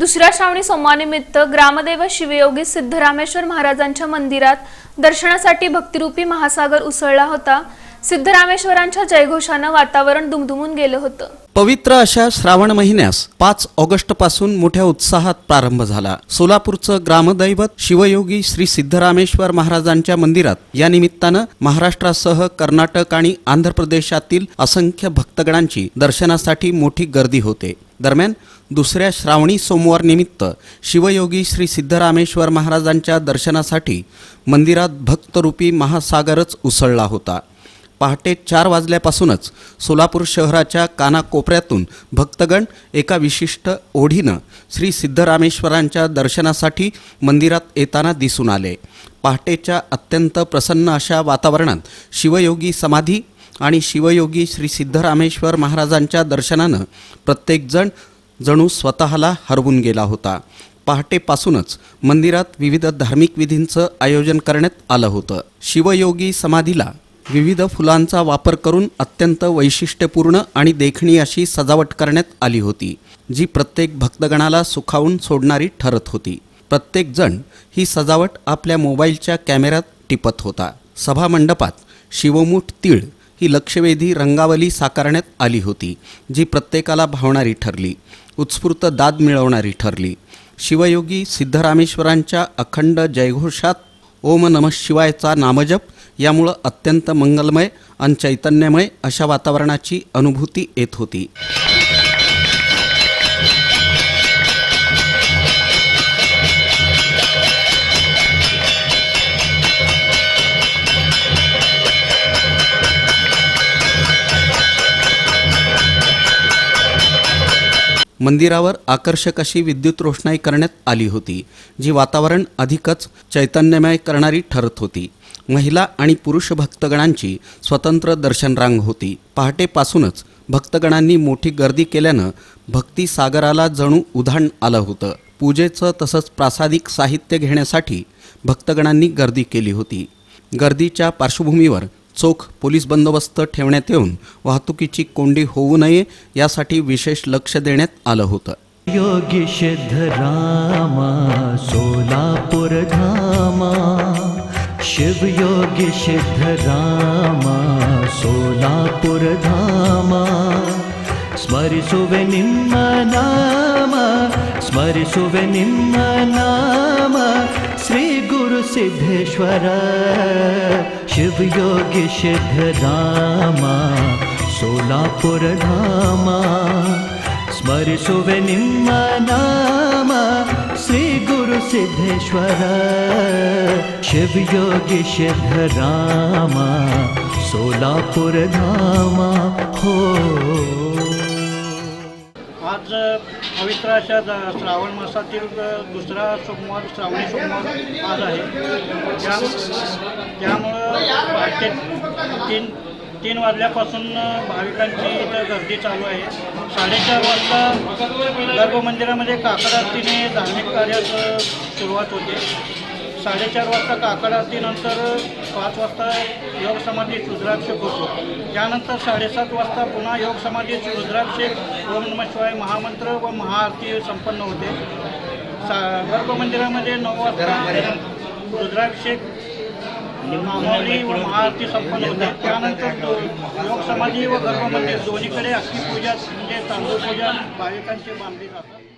दुसऱ्या श्रावणी सोमवानिमित्त ग्रामदैव शिवयोगी सिद्धरामेश्वर महाराजांच्या मंदिरात दर्शनासाठी भक्तिरूपी महासागर उसळला होता. सिद्धरामेश्वरांच्या जयघोषानं वातावरण दुमदुमून गेलं होतं. पवित्र अशा श्रावण महिन्यास पाच ऑगस्टपासून मोठ्या उत्साहात प्रारंभ झाला. सोलापूरचं ग्रामदैवत शिवयोगी श्री सिद्धरामेश्वर महाराजांच्या मंदिरात या निमित्तानं महाराष्ट्रासह कर्नाटक आणि आंध्र प्रदेशातील असंख्य भक्तगणांची दर्शनासाठी मोठी गर्दी होते. दरम्यान दुसऱ्या श्रावणी सोमवार निमित्त शिवयोगी श्री सिद्धरामेश्वर महाराजांच्या दर्शनासाठी मंदिरात भक्तरूपी महासागरच उसळला होता. पहाटे चार वाजल्यापासूनच सोलापूर शहराच्या कानाकोपऱ्यातून भक्तगण एका विशिष्ट ओढीनं श्री सिद्धरामेश्वरांच्या दर्शनासाठी मंदिरात येताना दिसून आले. पहाटेच्या अत्यंत प्रसन्न अशा वातावरणात शिवयोगी समाधी आणि शिवयोगी श्री सिद्धरामेश्वर महाराजांच्या दर्शनानं प्रत्येकजण जणू स्वतःला हरवून गेला होता. पहाटेपासूनच मंदिरात विविध धार्मिक विधींचं आयोजन करण्यात आलं होतं. शिवयोगी समाधीला विविध फुलांचा वापर करून अत्यंत वैशिष्ट्यपूर्ण आणि देखणी अशी सजावट करण्यात आली होती जी प्रत्येक भक्तगणाला सुखावून सोडणारी ठरत होती. प्रत्येकजण ही सजावट आपल्या मोबाईलच्या कॅमेऱ्यात टिपत होता. सभामंडपात शिवमुठ तीळ ही लक्षवेधी रंगावली साकारण्यात आली होती जी प्रत्येकाला भावणारी ठरली उत्स्फूर्त दाद मिळवणारी ठरली. शिवयोगी सिद्धरामेश्वरांच्या अखंड जयघोषात ओम नम शिवायचा नामजप यामुळं अत्यंत मंगलमय आणि चैतन्यमय अशा वातावरणाची अनुभूती येत होती. मंदिरावर आकर्षक अशी विद्युत रोषणाई करण्यात आली होती जी वातावरण अधिकच चैतन्यमय करणारी ठरत होती. महिला आणि पुरुष भक्तगणांची स्वतंत्र दर्शनरांग होती. पहाटेपासूनच भक्तगणांनी मोठी गर्दी केल्यानं भक्ती सागराला जणू उधाण आलं होतं. पूजेचं तसंच प्रासादिक साहित्य घेण्यासाठी भक्तगणांनी गर्दी केली होती. गर्दीच्या पार्श्वभूमीवर चोख पोलीस बंदोबस्त ठेवण्यात येऊन वाहतुकीची कोंडी होऊ नये यासाठी विशेष लक्ष देण्यात आलं होतं. योगेश धरामा सोलापूर धामा. शिव योगेश धरामा सोलापूर धामा. स्मरिसुवे निम्म नाम स्मरिसुवे निम्म नाम. श्री गुरु सिद्धेश्वर शिव योगेश धामा सोलापुर योगी सिद्धधामा सोलापुरधामा स्मरिसुवे श्री गुरु सिद्धेश्वर शिव योगी सिद्धरामा सोलापुरधामा हो आज पवित्र अशा श्रावण मासातील दुसरा सोमवार श्रावणी सोमवार आज आहे. त्या त्यामुळं पहाटे तीन तीन वाजल्यापासून भाविकांची इथं गर्दी चालू आहे. साडेचार वाजता गर्भमंदिरामध्ये काकडातीने धार्मिक कार्याचं सुरुवात होते. साडेचार वाजता काकड आरतीनंतर पाच वाजता योग समाधी रुद्राभिषेक होतो त्यानंतर साडेसात वाजता पुन्हा योग समाधी रुद्राभिषेक ओम नम शिवाय महामंत्र व महाआरती संपन्न होते. सा गर्भ मंदिरामध्ये नऊ वाजता रुद्राभिषेक मामावली व महाआरती संपन्न होते. त्यानंतर योग समाधी व गर्भमंदिर दोन्हीकडे अख्खी पूजा म्हणजे तांदूळ पूजा भाविकांची मानली जातात.